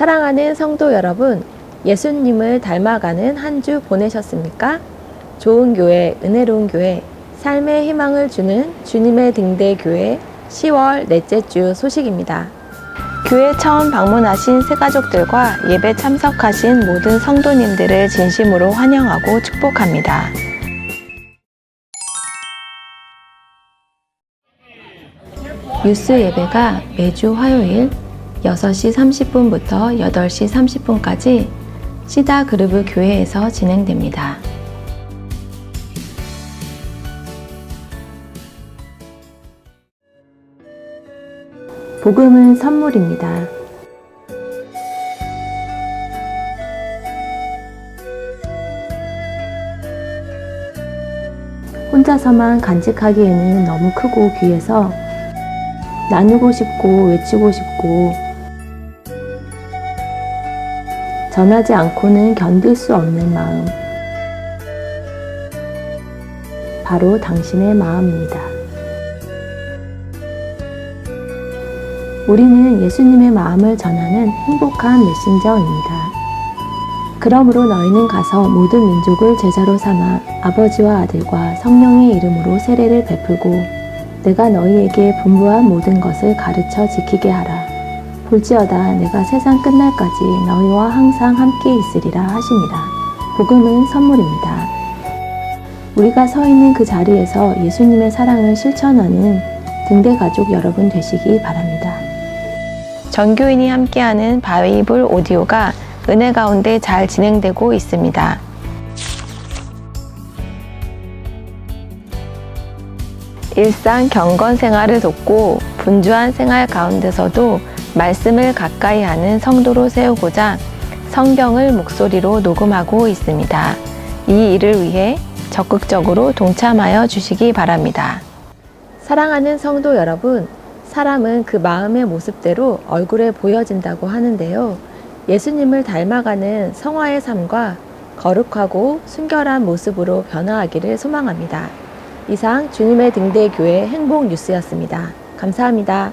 사랑하는 성도 여러분, 예수님을 닮아가는 한 주 보내셨습니까? 좋은 교회, 은혜로운 교회, 삶의 희망을 주는 주님의 등대 교회 10월 넷째 주 소식입니다. 교회 처음 방문하신 새가족들과 예배 참석하신 모든 성도님들을 진심으로 환영하고 축복합니다. 뉴스 예배가 매주 화요일 6시 30분부터 8시 30분까지 시다 그루브 교회에서 진행됩니다. 복음은 선물입니다. 혼자서만 간직하기에는 너무 크고 귀해서 나누고 싶고 외치고 싶고 전하지 않고는 견딜 수 없는 마음. 바로 당신의 마음입니다. 우리는 예수님의 마음을 전하는 행복한 메신저입니다. 그러므로 너희는 가서 모든 민족을 제자로 삼아 아버지와 아들과 성령의 이름으로 세례를 베풀고 내가 너희에게 분부한 모든 것을 가르쳐 지키게 하라. 볼지어다 내가 세상 끝날까지 너희와 항상 함께 있으리라 하시니라. 복음은 선물입니다. 우리가 서 있는 그 자리에서 예수님의 사랑을 실천하는 등대 가족 여러분 되시기 바랍니다. 전교인이 함께하는 바이블 오디오가 은혜 가운데 잘 진행되고 있습니다. 일상 경건 생활을 돕고 분주한 생활 가운데서도 말씀을 가까이 하는 성도로 세우고자 성경을 목소리로 녹음하고 있습니다. 이 일을 위해 적극적으로 동참하여 주시기 바랍니다. 사랑하는 성도 여러분, 사람은 그 마음의 모습대로 얼굴에 보여진다고 하는데요. 예수님을 닮아가는 성화의 삶과 거룩하고 순결한 모습으로 변화하기를 소망합니다. 이상 주님의 등대 교회 행복 뉴스였습니다. 감사합니다.